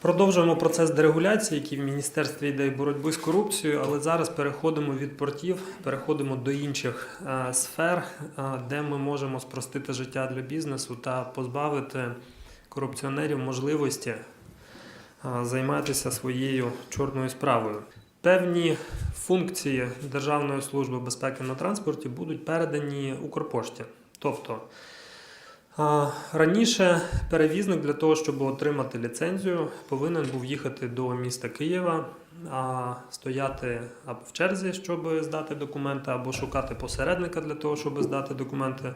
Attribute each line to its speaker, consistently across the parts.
Speaker 1: Продовжуємо процес дерегуляції, який в міністерстві йде боротьби з корупцією, але зараз переходимо від портів, переходимо до інших е, сфер, е, де ми можемо спростити життя для бізнесу та позбавити корупціонерів можливості е, займатися своєю чорною справою. Певні функції Державної служби безпеки на транспорті будуть передані Укрпошті. Тобто Раніше перевізник для того, щоб отримати ліцензію, повинен був їхати до міста Києва, стояти або в черзі, щоб здати документи, або шукати посередника для того, щоб здати документи.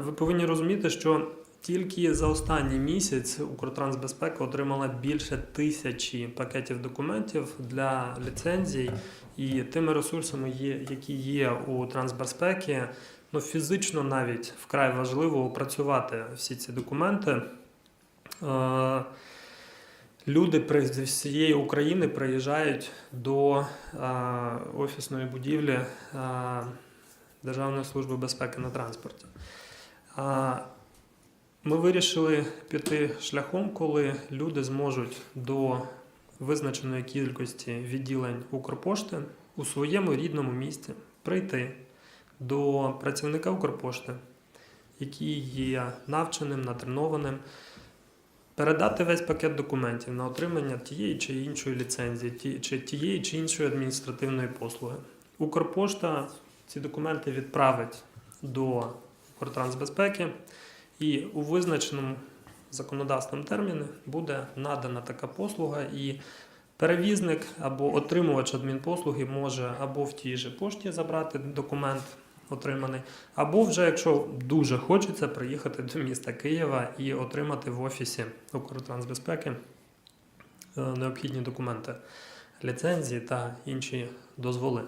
Speaker 1: Ви повинні розуміти, що тільки за останній місяць Укртрансбезпека отримала більше тисячі пакетів документів для ліцензій, і тими ресурсами, які є у трансбезпеки, ну, фізично навіть вкрай важливо опрацювати всі ці документи. Е, Люди з всієї України приїжджають до е, офісної будівлі е, Державної служби безпеки на транспорті. Ми вирішили піти шляхом, коли люди зможуть до визначеної кількості відділень Укрпошти у своєму рідному місті прийти до працівника Укрпошти, який є навченим, натренованим, передати весь пакет документів на отримання тієї чи іншої ліцензії, чи тієї чи іншої адміністративної послуги. Укрпошта ці документи відправить до Укртрансбезпеки, і у визначеному законодавством терміни буде надана така послуга, і перевізник або отримувач адмінпослуги може або в тій же пошті забрати документ отриманий, або вже, якщо дуже хочеться, приїхати до міста Києва і отримати в офісі Укртрансбезпеки е, необхідні документи, ліцензії та інші дозволи.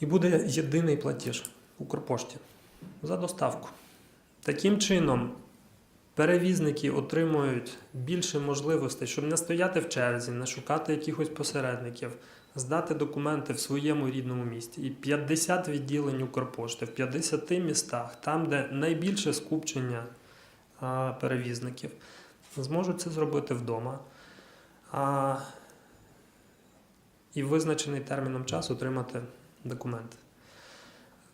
Speaker 1: І буде єдиний платіж Укрпошті за доставку. Таким чином, перевізники отримують більше можливостей, щоб не стояти в черзі, не шукати якихось посередників, здати документи в своєму рідному місті. І 50 відділень Укрпошти в 50 містах, там, де найбільше скупчення перевізників, зможуть це зробити вдома. І визначений терміном часу отримати документи.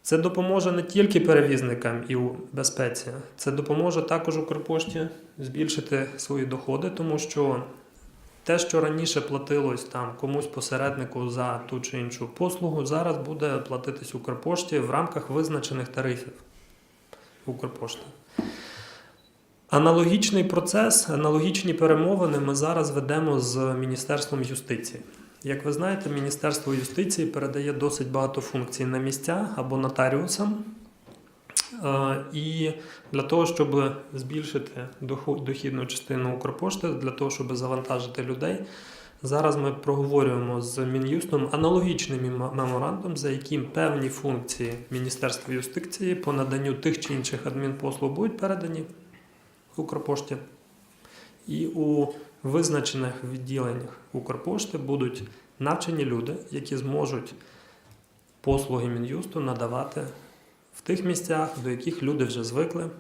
Speaker 1: Це допоможе не тільки перевізникам і у безпеці, це допоможе також Укрпошті збільшити свої доходи, тому що те, що раніше платилось там комусь посереднику за ту чи іншу послугу, зараз буде платитись Укрпошті в рамках визначених тарифів Укрпошти. Аналогічний процес, аналогічні перемовини ми зараз ведемо з Міністерством юстиції. Як ви знаєте, Міністерство юстиції передає досить багато функцій на місця або нотаріусам. Е, І для того, щоб збільшити дохідну частину Укрпошти, для того, щоб завантажити людей, зараз ми проговорюємо з Мін'юстом аналогічний мем- меморандум, за яким певні функції Міністерства юстиції по наданню тих чи інших адмінпослуг будуть передані Укрпошті. І у визначених відділеннях Укрпошти будуть навчені люди, які зможуть послуги Мін'юсту надавати в тих місцях, до яких люди вже звикли.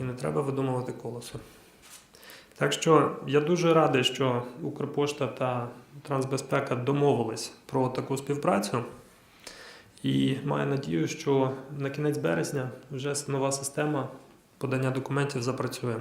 Speaker 1: І не треба видумувати колесо. Так що я дуже радий, що Укрпошта та Трансбезпека домовились про таку співпрацю. І маю надію, що на кінець березня вже нова система подання документів запрацює.